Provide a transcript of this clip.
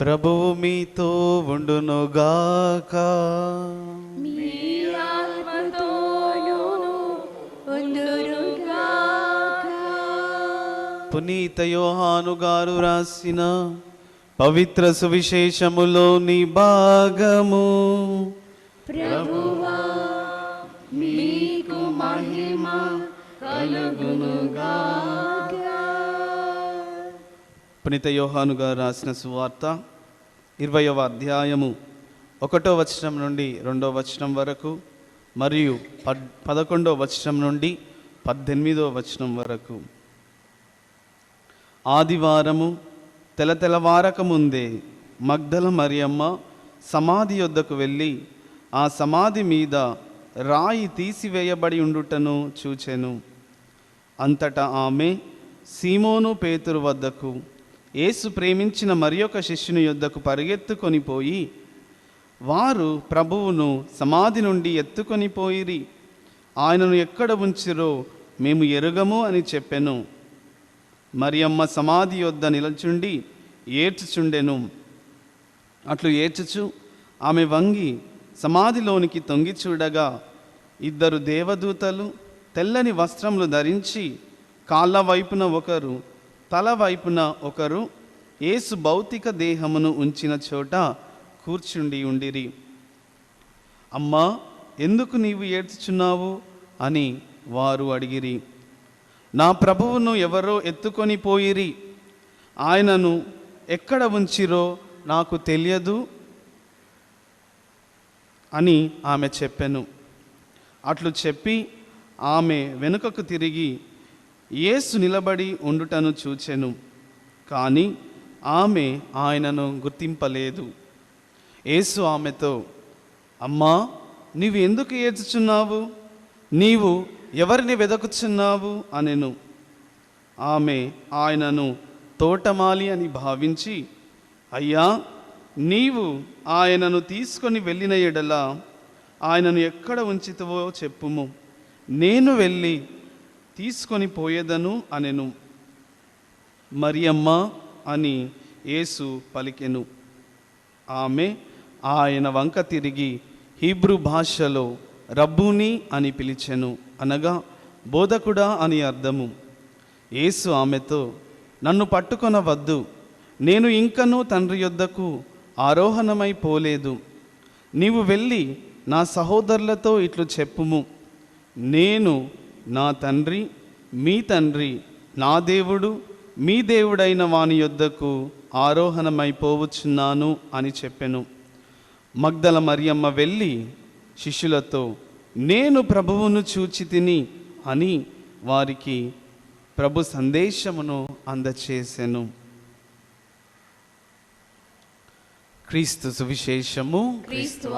ప్రభువు మీతో ఉండునుగాక. పునీత యోహాను గారు రాసిన పవిత్ర సువిశేషములోని భాగము. ప్రభువా మీకు మహిమ కలుగునుగాక. పునీత యోహాను గారు రాసిన సువార్త ఇరవయవ అధ్యాయము ఒకటో వచనం నుండి రెండో వచనం వరకు మరియు పద్ పదకొండో వచనం నుండి పద్దెనిమిదో వచనం వరకు. ఆదివారము తెలతెలవారక ముందే మగ్దల మరియమ్మ సమాధి యొద్దకు వెళ్ళి ఆ సమాధి మీద రాయి తీసివేయబడి ఉండుటను చూచెను. అంతటా ఆమె సీమోను పేతురు వద్దకు యేసు ప్రేమించిన మరి ఒక శిష్యుని యొద్దకు పరిగెత్తుకొని పోయి వారు ప్రభువును సమాధి నుండి ఎత్తుకొని పోయిరి. ఆయనను ఎక్కడ ఉంచిరో మేము ఎరుగము అని చెప్పెను. మరియమ్మ సమాధి యొద్ద నిలచుండి ఏడ్చుచుండెను. అట్లు ఏడ్చుచు ఆమె వంగి సమాధిలోనికి తొంగి చూడగా ఇద్దరు దేవదూతలు తెల్లని వస్త్రములు ధరించి కాళ్ళ వైపున ఒకరు తల వైపున ఒకరు యేసు భౌతిక దేహమును ఉంచిన చోట కూర్చుండి ఉండిరి. అమ్మా ఎందుకు నీవు ఏడ్చుచున్నావు? అని వారు అడిగిరి. నా ప్రభువును ఎవరో ఎత్తుకొని పోయిరి. ఆయనను ఎక్కడ ఉంచిరో నాకు తెలియదు అని ఆమె చెప్పెను. అట్లు చెప్పి ఆమె వెనుకకు తిరిగి యేసు నిలబడి ఉండుటను చూచెను కానీ ఆమె ఆయనను గుర్తింపలేదు. యేసు ఆమెతో అమ్మా నీవు ఎందుకు ఏడ్చుచున్నావు? నీవు ఎవరిని వెదకుచున్నావు? అనెను. ఆమె ఆయనను తోటమాలి అని భావించి అయ్యా నీవు ఆయనను తీసుకొని వెళ్ళిన ఎడల ఆయనను ఎక్కడ ఉంచితవో చెప్పుము. నేను వెళ్ళి తీసుకొని పోయేదను అనెను. మరియమ్మ అని యేసు పలికెను. ఆమె ఆయన వంక తిరిగి హీబ్రూ భాషలో రబ్బుని అని పిలిచెను అనగా బోధకుడా అని అర్థము. యేసు ఆమెతో నన్ను పట్టుకొనవద్దు. నేను ఇంకనూ తండ్రి యొద్దకు ఆరోహణమై పోలేదు. నీవు వెళ్ళి నా సహోదరులతో ఇట్లు చెప్పుము. నేను నా తండ్రి మీ తండ్రి నా దేవుడు మీ దేవుడైన వాని యొద్దకు ఆరోహణమైపోవచ్చున్నాను అని చెప్పెను. మగ్దల మరియమ్మ వెళ్ళి శిష్యులతో నేను ప్రభువును చూచి తిని అని వారికి ప్రభు సందేశమును అందచేసెను. క్రీస్తు సువిశేషము. క్రీస్తు